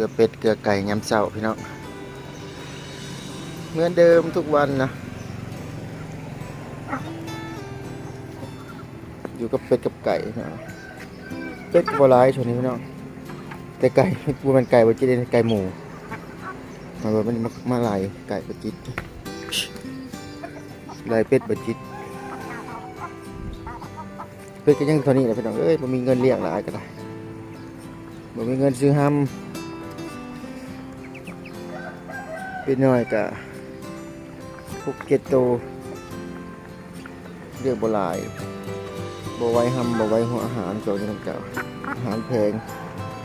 ลือเป็ดเกลือไก่ยำเสาพี่น้องเหมือนเดิมทุกวันนะ อยู่กับเป็ดกับไก่น้องเป็ดบัวลายช่วงนี้พี่น้องแต่ไก่บัวมันไก่บัจิตเด้ไก่หมูมาบัวมันมามาลายไก่บัจิตลายเป็ดบัจิตเป็ดก็ยังเท่านี้แหละพี่น้องเอ้ยบ่มีเงินเลี้ยงหลายก็ได้บ่มีเงินซื้อห้ำ เป็ดน้อยกะพวกเกตโตเรียกบัวลายบไว้หำบไว้หัวอาหารโจยน้ำเก่าอาหารแพง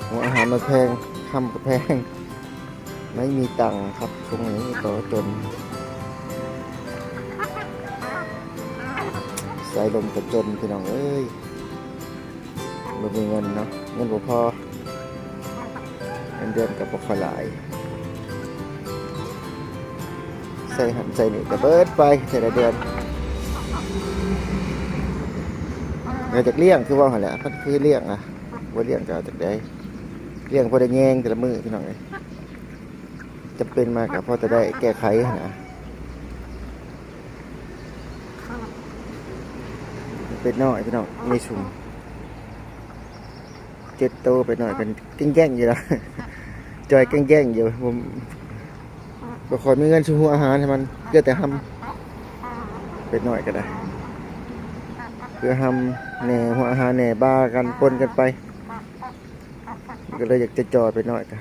หัวอาหารมาแพงหำก็แพง ไม่มีตังค์ครับตรงนี้ต่อจน ใส่ลมกระจนพี่น้องเอ้ยบ่มีเงินเนาะเงินบ่พอเงินเดือนกับบ่ค่อยหลาย ใส่หันใส่นี่ก็เบิดไปแต่ละเดือนเราจากเลี้ยงคือว่าหันแหละมันคือเลี้ยงอะว่าเลี้ยงก็เอจากได้เลี้ยงพอได้แยงแต่ละมือพี่น้องเลยจะเป็นมากกับพอจะได้แก้ไขนะเป็นน้อยพี่น้องไม่สูงเจ็ดโตไปหน่อยเป็นกิ้งแย่งอยู่แล้วจอยกิ้งแย่งอยู่ผม บ่คอยมีเงินซื้อหัวอาหารให้มันเพื่อแต่ทำเป็นน้อยก็ได้ เพื่อทำแหน่หัวอาหารแหน่บ้ากันปนกันไป ก็เลยอยากจะจอดไปหน่อยกัน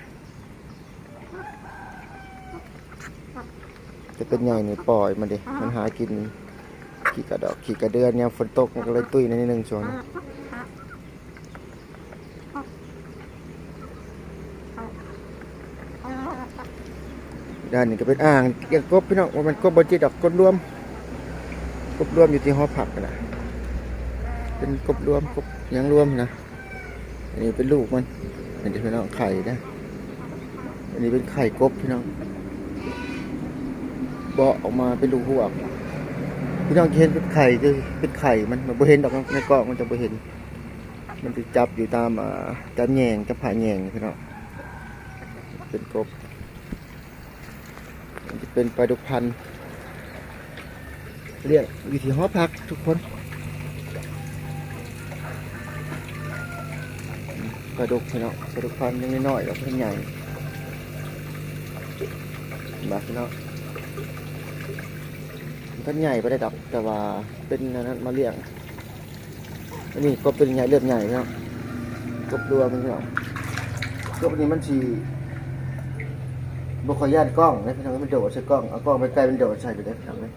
จะเป็นใหญ่นี่ปล่อยมันดิ มันหากิน ขี่กระดอก ขี่กระเดือนเนี่ยฝนตกมันก็เลยตุ้ยในนิดนึงช่วงนี้ ด้านนี้ก็เป็นอ่างเลี้ยงกบพี่น้องว่ามันกบบนจีดอกกบรวมกบรวมอยู่ที่หอผักนะเป็นกบรวมกบยังรวมนะอันนี้เป็นลูกมันอันนี้พี่น้องไข่นะอันนี้เป็นไข่กบพี่น้องเบาะออกมาเป็นลูกหวพี่น้องจะเห็นเป็นไข่คือเป็นไข่มันมันบ่เห็นดอกในกล้องมันจะบ่เห็น มันจะจับอยู่ตามอ่าตามแยงจับผ่าแยงพี่น้องเป็นกบ เป็นปลาดุกพันธุ์เรียกอยู่ที่หอพักทุกคนปลาดุกพี่น้องปลาดุกพันธุ์ยังน้อยแล้วพันใหญ่มาพี่น้องพันใหญ่ไปได้ดับแต่ว่าเป็นนนั้นมาเลี้ยงอันนี้ก็เป็นใหญ่เลือดใหญ่พี่น้องกบดัวมันพี่น้องกบนี้มันสี บกขอย่านกล้องนะพี่น้องมันโดดใส่กล้องเอากล้องไปใกล้มันโดดใส่ไปได้พี่น้องเลย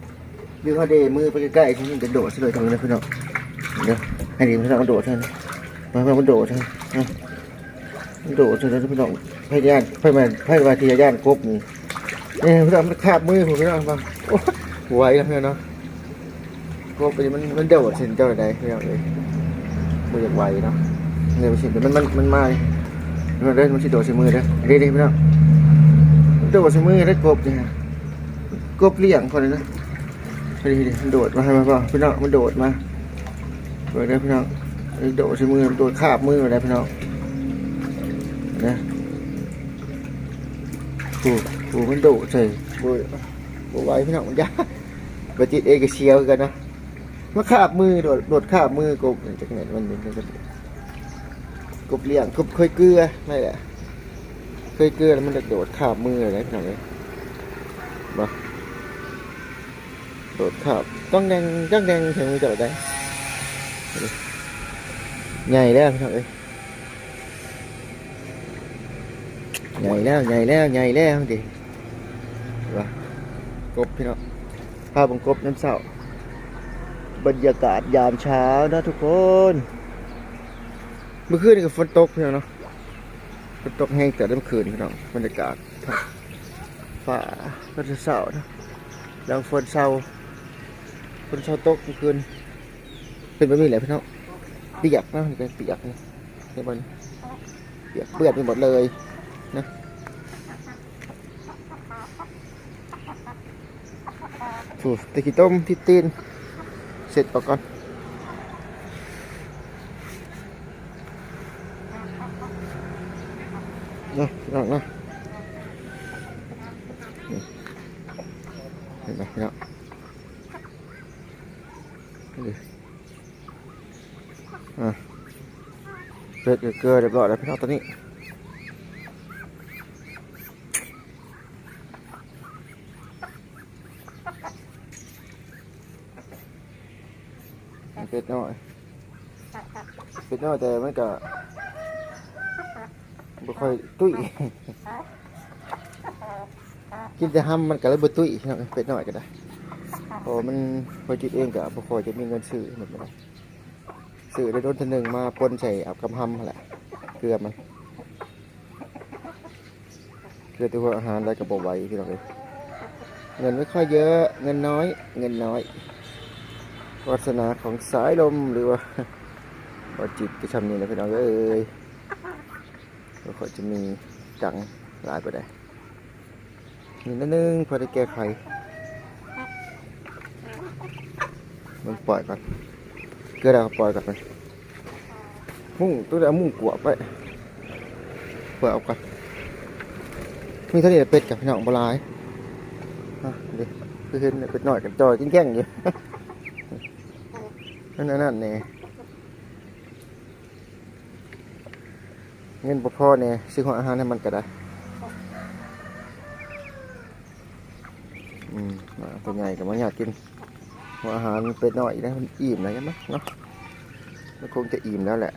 ดึงเขาเดมือไปใกล้ๆที่มันจะโดดใส่เลยตรงนี้นะพี่น้องเดี๋ยวให้ดีพี่น้องมันโดดใช่ไหมมาพื่อมันโดดใช่ไหมโดดจนพี่น้องพยานพยานพยาที่ย่านกบนี่นี่พี่น้องมันคาบมือผมพี่น้องฟังโอ้ไหวพี่น้องเนาะกบนี่มันมันโดดเส้นเจ้าใดพี่น้องเลยมืออยากไหวเนาะเนี่ยมันสิมันมันมันมามันเด้มันสิโดดใส่มือเด้อเด้อพี่น้อง โดดใส่มือได้กบเนี่ยกบเลี้ยงคนนี้นะดีดีมันโดดมาให้มาป่ะพี่น้องมันโดดมาโดดได้พี่น้องโดดใส่มือโดดคาบมืออะไรพี่น้องนะผูผูมันดุใส่บุยบุไว้พี่น้องมันยากบจิตเอกเชียวกันนะมาขาบมือโดดโดดขาบมือกบจากไหนมันเป็นกบเลี้ยงกบเคยเกลือไม่แหละ เคยเกลือแล้วมันจะโดดขาบมืออะไรพี่น้องเลยมาโดดขาบต้องแดงต้องแดงถึงมือจับได้ใหญ่แล้วพี่น้องเอ้ยใหญ่แล้วใหญ่แล้วใหญ่แล้วดิว่ากบพี่น้องภาพของกบน้ำเสาบรรยากาศยามเช้านะทุกคน เมื่อคืนนี่ก็ฝนตกพี่น้องเนาะ ฝนตกแห้งแต่เมื่อคืนพี่น้องบรรยากาศฝ่าก็จะเสานะแล้วฝนเศร้าฝนเศร้าตกคืน เป็นแบบนี้แหละพี่น้องเปียกนะนี่เป็นเปียกนี่เห็นบนเปียกเปื้อนไปหมดเลยถูตะกี้ต้มที่ตีนเสร็จปะก่อน เนาะพี่น้องเนาะเห็นไหมพี่น้องอะเสร็จเกลือเรียบร้อยแล้วพี่น้องตอนนี้เป็ดน้อยเป็ดน้อยแต่มันก็ บ่ค่อยตุ้ย กินแต่ห้ำมันก็เลยบ่ตุ้ยพี่น้องเป็ดน้อยก็ได้เพอมันพอจิตเองก็บ่ค่อยจะมีเงินซื้อหมดเลยซื้อได้โดนเทีหนึ่งมาปนใส่เอากำห้ำนั่นแหละเกลือมันเกลือตัวอาหารได้ก็บ่ไหวพี่น้องเอ้ยเงินไม่ค่อยเยอะเงินน้อย เงินน้อยวาสนาของสายลมหรือว่าว่าจิตจะทำนี่นะพี่น้องเอ้ย ก็ค่อจะมีจังหลายไปได้นี่นิดนึงพอได้แก้ไขมันปล่อยก่อนเกลือดาวปล่อยก่อนไปมุ่งตัวเดียวมุ่งกวบไปเปิดออกก่อนมีเท่านี้แหละเป็ดกับพี่น้องบลายเดี๋ยวคือเห็นเป็ดหน่อยกันจอยจิ้งแข้งอยู่นั่นนั่นเนี่ย เงินบ่พอเนี่ยซื้อของอาหารให้มันก็ได้อืมอ่าตัวใหญ่กับมันอยากกินหอาหารเป็ดน้อยนะมันอิ่มนะใช่ไหมเนาะมันคงจะอิ่มแล้วแหละ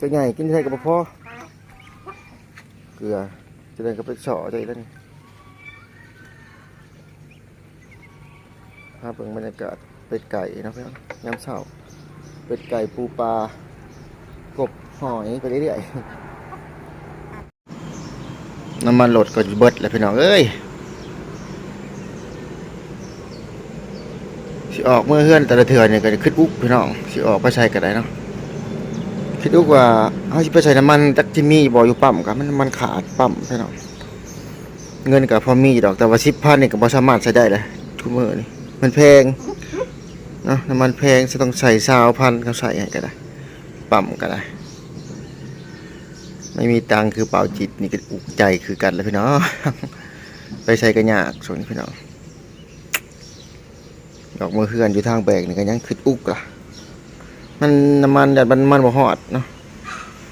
ตัวใหญ่กินใช่กับบ่พอเกลือจะได้ก็ไปเฉาะใจแล้วนี่ภาพเบิ่งบรรยากาศ เป็ดไก่นาะพี่องยามเช้าเป็ดไก่ปูปลากบหอยไปเรื่อยๆน้ำมันหลดก็เบิดแล้วพี่น้องเอ้ยสิออกเมื่อเฮือนแต่ละเถื่อเนี่ยก็จะขึ้นอุ๊กพี่น้องสิออกไปใช้ก็ได้เนาะคิดอุ๊กว่าเอาสิไปใช้น้ำมันจักที่มีบ่อยู่ปั๊มกับมันมันขาดปั๊มพี่น้องเงินก็พอมีดอกแต่ว่าสิบพันนี่ก็บ่สามารถใช้ได้เลยทุกมื้อนี่มันแพง เนาะน้ำมันแพงจะต้องใส่ซาวพันเขาใส่ให้ก็ได้ปั๊มก็ได้ ไม่มีตังคือเปล่าจิตนี่ก็อุกใจคือกันเลยพี่น้องไปใส่กันยากส่วนพี่น้องดอกมือเฮือนอยู่ทางแบกนี่ก็ยังคืออุกล่ะ มันน้ำมันแต่มันมันบ่ฮอดเนาะ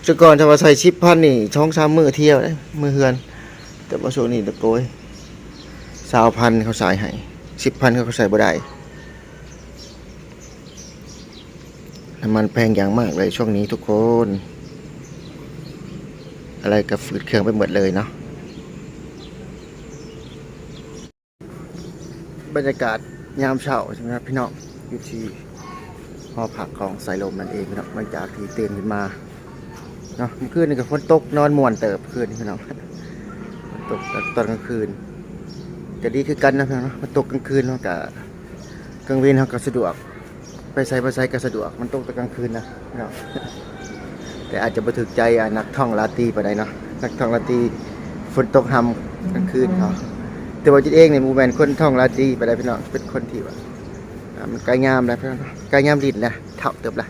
จะก่อนจะว่าใส่ชิปพันนี่ช่องสามมือเที่ยวได้มือเฮือน แต่ว่าช่วงนี้ตะโกยสาวพันเขาใส่ให้สิบพันเขาใส่บ่ได้ น้ำมันแพงอย่างมากเลยช่วงนี้ทุกคน อะไรก็ฝืดเครื่องไปหมดเลยเนาะบรรยากาศยามเช้าใช่ไหมครับพี่น้องอยู่ที่หอพักของสายลมนั่นเองพี่น้องหลังจากที่ตื่นขึ้นมาเนาะคืนนี่ก็ฝนตกนอนม่วนเติบคืนพี่น้องฝนตกตอนกลางคืนก็ดีคือกันนะพี่น้องเนาะมันตกกลางคืนเนาะกับกลางเวนเขาก็สะดวก ไปใส่ไปใส่ก็สะดวก มันตกแต่กลางคืนนะพี่น้องแต่อาจจะบัถึกใจอะนักท่องลาตีไปได้เนาะนักท่องลาตีฝนตกหำกลางคืนเขาแต่ว่าจิตเองเนี่ยมูแมนคนท่องลาตีไปได้พี่น้องเป็นคนที่ว่ามันกล้งามแล้วพี่น้องกล้งามดินนะเท่าเติบละ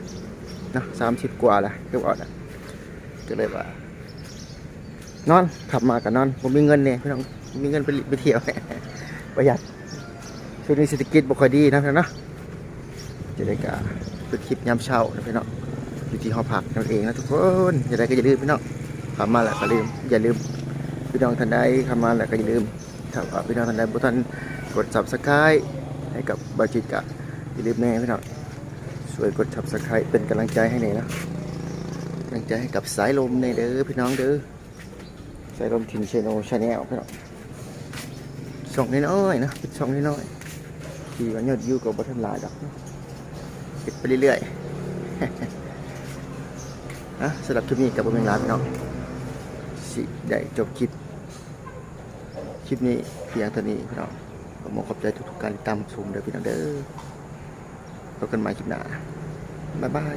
เนาะสามสิบกว่าละเท่าน่ะก็เลยว่านอนขับมากับนอน ผมมีเงินเนี่ยพี่น้องมีเงินไปไปเที่ยวเนี่ยประหยัดช่วงนี้เศรษฐกิจบ่ค่อยดีนะพี่น้องเนาะ จะได้กะเป็นคลิปยามเช้านะพี่น้องอยู่ที่หอพักนั่นเองนะทุกคนจะได้ก็อย่าลืมพี่น้องขับมาแหล้วก็ลืมอย่าลืมพี่น้องท่านใดขับมาแหล้วก็อย่าลืมถ้าว่าพี่น้องท่านใดบ่ทันกด subscribe ให้กับบาจิตกะอย่าลืมแน่พี่น้องช่วยกด subscribe เป็นกำลังใจให้หน่อยนะกำลังใจให้กับสายลมในเด้อพี่น้องเด้อใส่ลมทินเชโนชาแนลพี่น้องช่องน้อยๆนะเป็นช่องน้อยๆที่ว่ายอดวิวก็บ่ทันหลายดอกเนาะ ปิดไปเรื่อยๆนะสำหรับคลิปนี้กับผมเองลาไปเนาะสิได้จบคลิป คลิปนี้เพียงเท่านี้พี่น้องผมขอขอบใจทุกๆการติดตามชมเด้อพี่น้องเด้อพบกันใหม่คลิปหน้าบ๊ายบาย